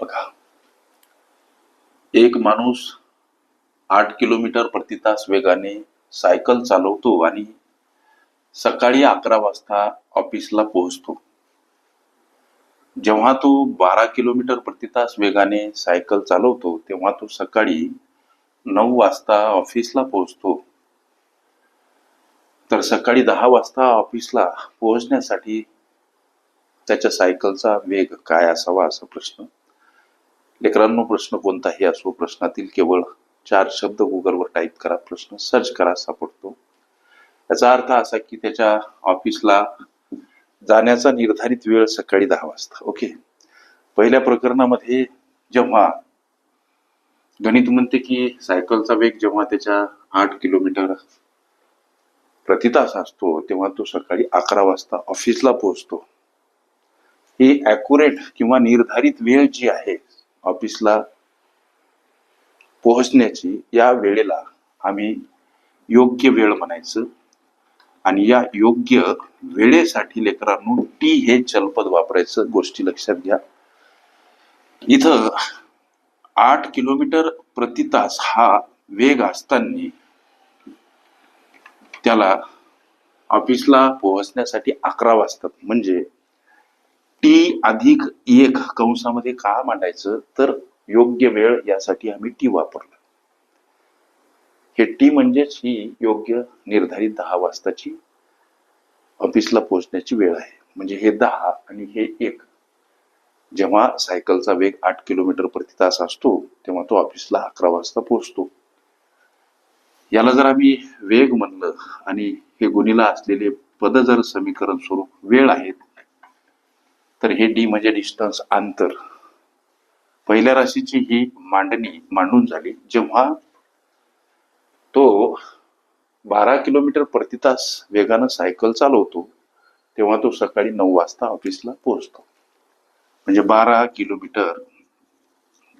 बघा. एक माणूस आठ किलोमीटर प्रति तास वेगाने सायकल चालवतो आणि सकाळी अकरा वाजता ऑफिसला पोहोचतो. जेव्हा तो बारा किलोमीटर प्रति तास वेगाने सायकल चालवतो तेव्हा तो सकाळी नऊ वाजता ऑफिसला पोहोचतो. तर सकाळी दहा वाजता ऑफिसला पोहोचण्यासाठी त्याच्या सायकलचा वेग काय असावा असा प्रश्न. लेकरांनो प्रश्न कोणताही असो प्रश्नातील केवळ चार शब्द गुगलवर टाईप करा प्रश्न सर्च करा सापडतो. याचा अर्थ असा की त्याच्या ऑफिसला जाण्याचा निर्धारित वेळ सकाळी दहा वाजता ओके पहिल्या प्रकरणामध्ये जेव्हा गणित म्हणते की सायकलचा वेग जेव्हा त्याच्या आठ किलोमीटर प्रतितास असतो तेव्हा तो सकाळी अकरा वाजता ऑफिसला पोहोचतो. ही अॅक्युरेट किंवा निर्धारित वेळ जी आहे ऑफिसला पोहोचण्याची या वेळेला आम्ही योग्य वेळ म्हणायचं. आणि या योग्य वेळेसाठी लेकरांनो टी हे चलपद वापरायचं गोष्टी लक्षात घ्या. इथं आठ किलोमीटर प्रति तास हा वेग असताना त्याला ऑफिसला पोहोचण्यासाठी अकरा वाजतात. म्हणजे अधिक एक कंसामध्ये का मांडायचं? तर योग्य वेळ यासाठी आम्ही टी वापरलो. हे टी म्हणजेच ही योग्य निर्धारित दहा वाजताची ऑफिसला पोहोचण्याची वेळ आहे. म्हणजे हे दहा आणि हे एक. जेव्हा सायकलचा वेग आठ किलोमीटर प्रति तास असतो तेव्हा तो ऑफिसला अकरा वाजता पोहोचतो. याला जर आम्ही वेग म्हणलं आणि हे गुणीला असलेले पद जर समीकरण स्वरूप वेळ आहेत तर हे डी म्हणजे डिस्टन्स अंतर. पहिल्या राशीची ही मांडणी मांडून झाली. जेव्हा तो बारा किलोमीटर प्रति तास वेगानं सायकल चालवतो तेव्हा तो सकाळी नऊ वाजता ऑफिसला पोहोचतो. म्हणजे बारा किलोमीटर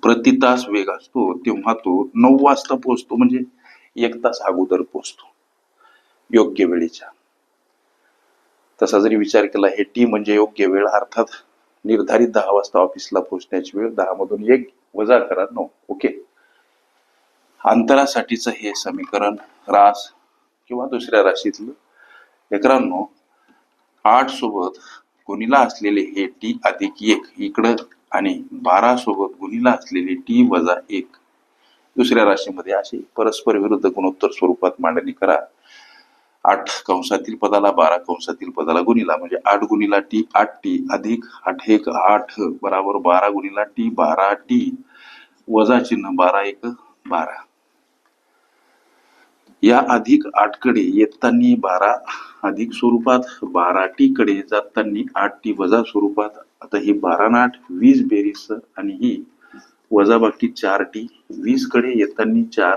प्रति तास वेग असतो तेव्हा तो नऊ वाजता पोहोचतो. म्हणजे एक तास अगोदर पोहोचतो. योग्य वेळेच्या. तसा जरी विचार केला हे टी म्हणजे योग्य वेळ अर्थात निर्धारित दहा वाजता ऑफिसला पोहोचण्याची वेळ दहा मधून एक वजा करा नो ओके. अंतरासाठीचं हे समीकरण रास किंवा दुसऱ्या राशीतलं. लेकरांनो आठ सोबत गुणीला असलेले हे टी अधिक एक. इकडं आणि बारा सोबत गुणीला असलेले टी वजा एक. दुसऱ्या राशीमध्ये असे परस्पर विरुद्ध गुणोत्तर स्वरूपात मांडणी करा. आठ कंसातील पदाला बारा कंसातील पदाला गुणीला म्हणजे आठ गुणीला टी आठ टी अधिक आठ एक आठ बराबर बारा गुणीला टी बारा टी. वजा चिन्ह बारा एक बारा. या अधिक आठकडे येताना बारा अधिक स्वरूपात बारा टी कडे जाताना आठ टी वजा स्वरूपात. आता ही बारा नाठ आठ वीस बेरीस आणि ही वजा बाकी चार टी वीसकडे येताना चार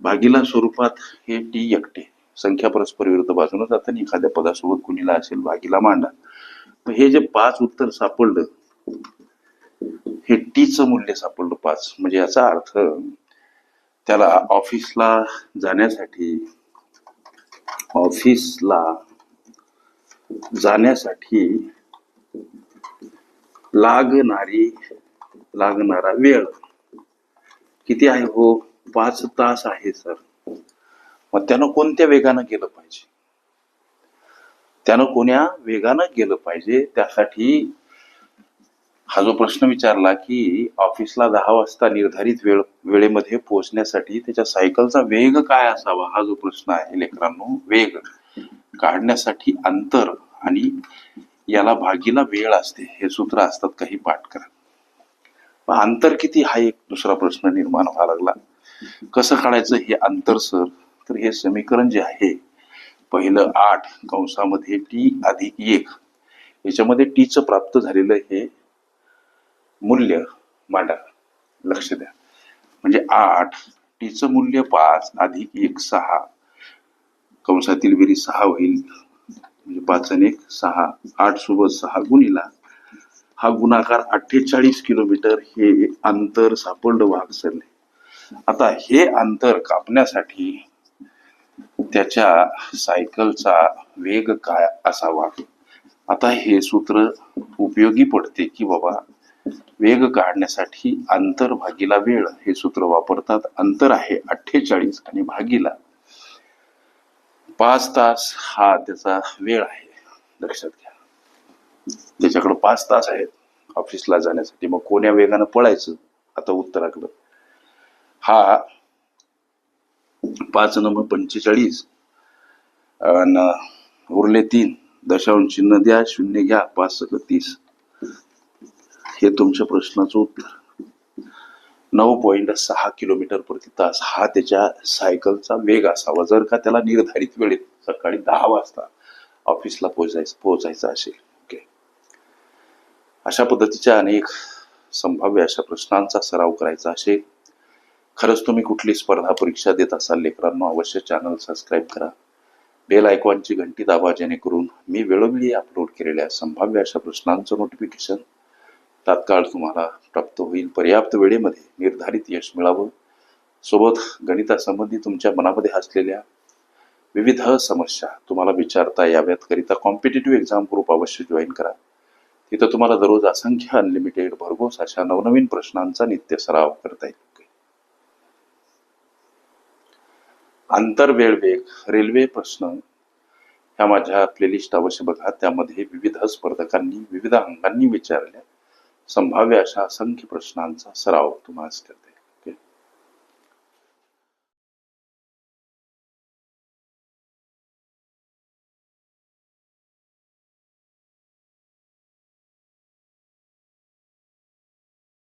भागीला स्वरूपात हे टी एकटे. संख्या परस्पर विरुद्ध बाजूने जाताना एखाद्या पदासोबत कुणीला असेल भागीला मांडा. तर हे जे पाच उत्तर सापडलं हे टीचं मूल्य सापडलं पाच. म्हणजे याचा अर्थ त्याला ऑफिसला जाण्यासाठी ऑफिसला जाण्यासाठी लागणारी लागणारा वेळ किती आहे हो? पाच तास आहे सर. मग त्यानं कोणत्या वेगानं गेलं पाहिजे? त्यानं कोण्या वेगानं गेलं पाहिजे? त्यासाठी हा जो प्रश्न विचारला की ऑफिसला दहा वाजता निर्धारित वेळ वेळेमध्ये पोहोचण्यासाठी त्याच्या सायकलचा वेग काय असावा? हा जो प्रश्न आहे लेकरांनो वेग काढण्यासाठी अंतर आणि याला भागीला वेळ असते हे सूत्र असतात काही पाठ करा अंतर किती? हा एक दुसरा प्रश्न निर्माण व्हायला लागला. कसं काढायचं हे अंतर सर? तर हे समीकरण जे आहे पहिलं आठ कंसामध्ये टी अधिक एक याच्यामध्ये टीचं प्राप्त झालेलं हे मूल्य मांडा. लक्ष द्या. म्हणजे आठ टीचं मूल्य पाच अधिक एक सहा कंसातील बेरी सहा होईल. म्हणजे पाच आणि एक सहा. आठ सोबत सहा गुणीला हा गुणाकार अठ्ठेचाळीस किलोमीटर हे अंतर सापडलं वाघसरले आता हे अंतर कापण्यासाठी त्याच्या सायकलचा वेग काय असावा? आता हे सूत्र उपयोगी पडते की बाबा वेग काढण्यासाठी अंतर भागीला वेळ. हे सूत्र वापरतात अंतर आहे अठ्ठेचाळीस आणि भागीला. पाच तास हा त्याचा वेळ आहे. लक्षात घ्या. त्याच्याकडे पाच तास आहेत ऑफिसला जाण्यासाठी. मग कोण्या वेगानं पळायचं? आता उत्तराकडं. हा पाच नंबर पंचेचाळीस. आणि उरले तीन. दशांश चिन्ह द्या शून्य घ्या पाच सगळं तीस. हे तुमच्या प्रश्नाचं उत्तर. नऊ पॉईंट सहा किलोमीटर प्रति तास. हा त्याच्या सायकलचा वेग असावा. जर का त्याला निर्धारित वेळेत सकाळी दहा वाजता ऑफिसला पोहोचायचं पोहोचायचं असेल. ओके अशा पद्धतीच्या अनेक संभाव्य अशा प्रश्नांचा सराव करायचा असेल. खरंच तुम्ही कुठली स्पर्धा परीक्षा देत असाल लेकरांनो अवश्य चॅनल सबस्क्राईब करा. बेल आयकॉनची घंटी दाबा जेणेकरून मी वेळोवेळी अपलोड केलेल्या संभाव्य अशा प्रश्नांचं नोटिफिकेशन तात्काळ तुम्हाला प्राप्त होईल. पर्याप्त वेळेमध्ये निर्धारित यश मिळावं. सोबत गणितासंबंधी तुमच्या मनामध्ये असलेल्या विविध समस्या तुम्हाला विचारता याव्यात. करिता कॉम्पिटेटिव्ह एक्झाम ग्रुप अवश्य जॉईन करा. तिथं तुम्हाला दररोज असंख्य अनलिमिटेड भरघोस अशा नवनवीन प्रश्नांचा नित्य सराव करता येईल. आंतरवेळ वेग रेल्वे प्रश्न. ह्या माझ्या प्लेलिस्ट अवश्य बघा. त्यामध्ये विविध स्पर्धकांनी विविध अंगांनी विचारल्या. संभाव्य अशा असंख्य प्रश्नांचा सराव तुम्हाला करते.